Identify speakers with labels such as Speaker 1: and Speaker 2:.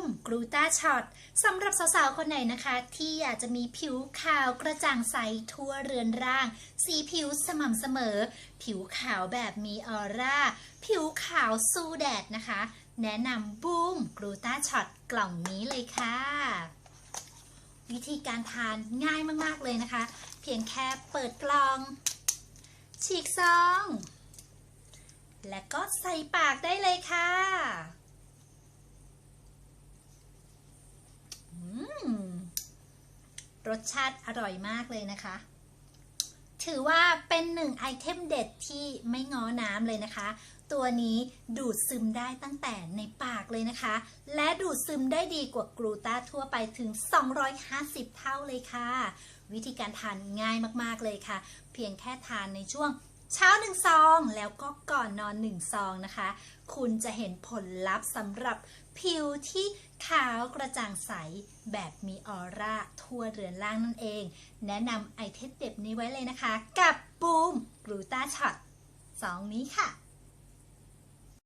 Speaker 1: มกลูตาช็อตสำหรับสาวๆ คนไหนนะคะ ที่อยากจะมีผิวขาวกระจ่างใสทั่วเรือนร่าง สีผิวสม่ำเสมอ ผิวขาวแบบมีออร่า ผิวขาวสู้แดดนะคะ แนะนำบูมกลูตาช็อตกล่องนี้เลยค่ะ วิธีการทานง่ายมากๆเลยนะคะ เพียงแค่เปิดกล่อง ฉีกซอง และก็ใส่ปากได้เลยค่ะ อืม รสชาติอร่อยมากเลยนะคะ ถือว่าเป็นหนึ่งไอเทมเด็ดที่ไม่ง้อน้ำเลยนะคะ ตัวนี้ดูดซึมได้ตั้งแต่ในปากเลยนะคะ และดูดซึมได้ดีกว่ากลูตาทั่วไปถึง 250 เท่าเลยค่ะ วิธีการทานง่ายมากๆเลยค่ะ เพียงแค่ทานในช่วง เช้าหนึ่งซอง แล้วก็ก่อนนอนหนึ่งซองนะคะ คุณจะเห็นผลลัพธ์สำหรับผิวที่ขาวกระจ่างใส แบบมีออร่าทั่วเรือนร่างนั่นเอง แนะนำไอเทมเด็บนี้ไว้เลยนะคะ กับบูมกลูตาช็อตสองนี้ค่ะ